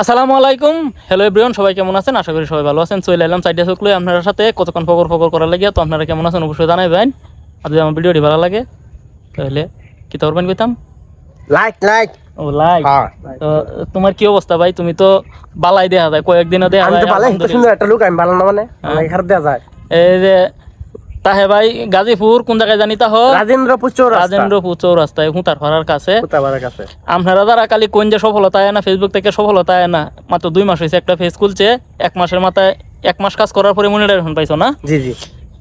আসসালামু আলাইকুম। Hello everyone সবাই কেমন আছেন? আশা করি সবাই ভালো আছেন। চলে এলাম সাইডে সকলে আপনার সাথে। কতক্ষণ ফকর ফকর করার লাগিয়া তো আপনারা কেমন আছেন? অবশ্যই জানাইবেন। আর যদি আমার ভিডিওটি ভালো লাগে তাহলে কি করবেন কইতাম? লাইক লাইক ও লাইক হ্যাঁ। তো তোমার কি অবস্থা ভাই? তুমি তো বালাই দেখা যায় কয়েকদিনও দেখা আমি তো এত সুন্দর একটা লুক আমি ভালো না মানে আমাকে খারাপ দেওয়া যায়। এই যে তাহে ভাই গাজীপুর কোন জায়গায় জানি তাহ রাজেন্দ্রপুর চৌরাস্তা। রাজেন্দ্রপুর চৌরাস্তায় হুতার ফাড়ার কাছে। কোথাবারের কাছে। আপনারা যারা কালি কোন যে সফলতা আয় না ফেসবুক থেকে সফলতা আয় না মাত্র দুই মাস হয়েছে একটা ফেস খুলছে এক মাসের মাথায় এক মাস কাজ করার পরে মনিটাইজেশন পাইছো না? জি জি।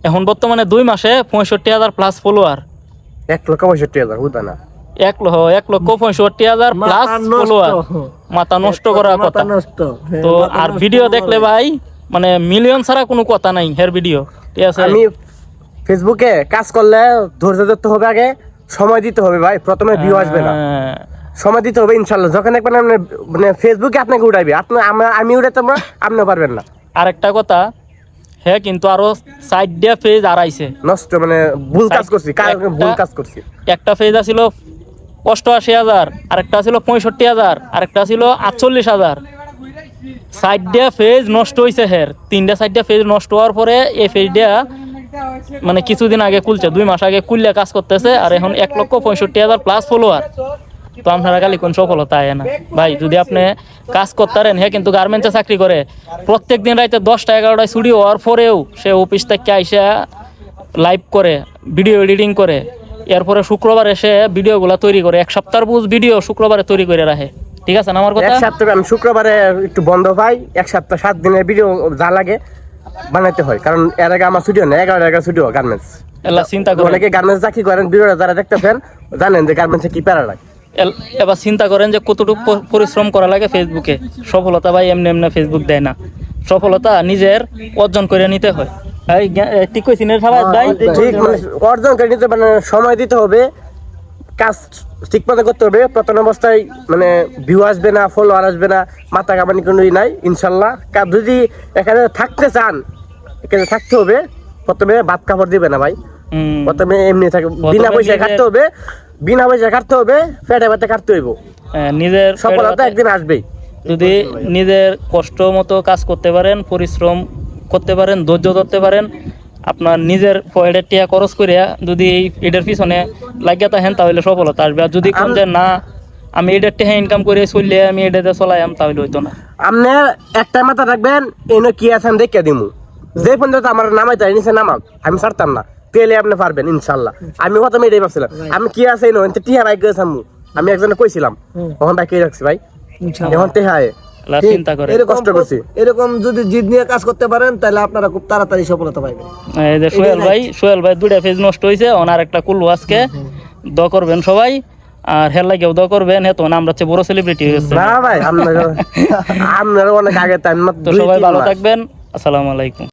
এখন বর্তমানে দুই মাসে পঁয়ষট্টি হাজার প্লাস ফলোয়ার এক লক্ষ পঁয়ষট্টি হাজার বুঝতে না। এক লক্ষ এক লক্ষ পঁয়ষট্টি হাজার প্লাস ফলোয়ার মাথা নষ্ট করার কথা। তো আর ভিডিও দেখলে ভাই মানে মিলিয়ন ছাড়া কোনো কথা নাই হের ভিডিও ঠিক আছে? আমি ফেসবুকে কাজ করলে ধৈর্য ধরতে হবে আগে সময় দিতে হবে ভাই প্রথমে ভিউ আসবে না। হ্যাঁ। সময় দিতে হবে ইনশাল্লাহ যখন একবার আপনি মানে ফেসবুকে আপনাকে উঠাইবে আপনি আমি উঠাতে পারব আপনিও পারবেন না। আরেকটা কথা হ্যাঁ কিন্তু আরও সাইড দিয়ে পেজ আড়াইছে নষ্ট মানে ভুল কাজ করছি কার- ভুল কাজ করছি। একটা পেজ আছিল অষ্টআশি হাজার আরেকটা ছিল পঁয়ষট্টি হাজার আরেকটা ছিল আটচল্লিশ হাজার। সাইড দিয়া পেজ নষ্ট হয়েছে হের। তিনটা সাইড দিয়া পেজ নষ্ট হওয়ার পরে এই দিয়া মানে কিছুদিন আগে খুলছে, দুই মাস আগে খুললে কাজ করতেছে, আর এখন এক লক্ষ পঁয়ষট্টি হাজার প্লাস ফলোয়ার তো আপনারা খালি কোন সফলতা আয় না। ভাই, যদি আপনি কাজ করতারেন হ্যাঁ কিন্তু গার্মেন্টসে চাকরি করে প্রত্যেক দিন রাইতে দশটা, এগারোটায় ছুটি হওয়ার পরেও সে অফিস থেকে আইসা লাইভ করে ভিডিও এডিটিং করে। এরপরে শুক্রবার এসে ভিডিওগুলো তৈরি করে, এক সপ্তাহ বুঝ ভিডিও শুক্রবারে তৈরি করে রাখে। ঠিক আছে না আমার কথা? এক সপ্তাহ, আমি শুক্রবারে একটু বন্ধ পাই, এক সপ্তাহ, সাত দিনের ভিডিও যা লাগে বানাইতে হয় কারণ এর আগে আমার ছুটি হয় না এগারো হয় গার্মেন্টস এলা চিন্তা করে অনেকে গার্মেন্টস চাকরি করেন যারা দেখতেছেন জানেন যে গার্মেন্টসে কি প্যারা লাগে। এবার চিন্তা করেন যে কতটুকু পরিশ্রম করা লাগে ফেসবুকে সফলতা ভাই এমনি এমনি ফেসবুক দেয় না। সফলতা নিজের অর্জন করে নিতে হয়। ঠিক কইছি না ভাই? ঠিক মানে অর্জন করে নিতে মানে সময় দিতে হবে কাজ ঠিক মতো করতে হবে প্রথম অবস্থায় মানে ভিউ আসবে না ফলোয়ার আসবে না মাথা কামানি কোনো নাই ইনশাল্লাহ। কা- যদি এখানে থাকতে চান এখানে থাকতে হবে প্রথমে ভাত কাপড় দিবে না ভাই। প্রথমে এমনি থাকে বিনা পয়সায় খাটতে হবে বিনা পয়সায় খাটতে হবে পেটে পেটে খাটতে হইব। হ্যাঁ, নিজের সফলতা একদিন আসবেই। যদি নিজের কষ্ট মতো কাজ করতে পারেন পরিশ্রম করতে পারেন ধৈর্য ধরতে পারেন আপনার নিজের পয়েন্টের টিয়া খরচ করে যদি এই এটার পিছনে লাগিয়ে থাকেন তাহলে সফলতা আসবে। আর যদি কোন যে না আমি এটার টিয়া ইনকাম করে চললে আমি এটাতে চলাইম তাহলে হইতো না। আপনি একটা মাথা রাখবেন এনে কি আছেন দেখে দিমু। যে পর্যন্ত আমার নামাই তাই নিচে নামাক আমি ছাড়তাম না। তেলে আপনি পারবেন ইনশাল্লাহ আমি কত মেয়েটাই ভাবছিলাম আমি কি আছে এনে টিহা বাইক গেছে আমি। একজনে কইছিলাম তখন বাইক রাখছি ভাই? এখন টেহায়। চিন্তা করে। কষ্ট করছি। এরকম যদি জিদ নিয়ে কাজ করতে পারেন তাহলে আপনারা খুব তাড়াতাড়ি সফলতা পাইবেন। এই যে সোহেল ভাই সোহেল ভাই দুটা ফেজ নষ্ট হয়েছে ওনার একটা কুলু আজকে। দ করবেন সবাই আর লাগেও দ করবেন। হ্যাঁ তো আমরা হচ্ছে বড় সেলিব্রিটি হয়ে গেছে। না ভাই আপনার আপনার অনেক আগে টাইম তো সবাই ভালো থাকবেন। আসসালামু আলাইকুম।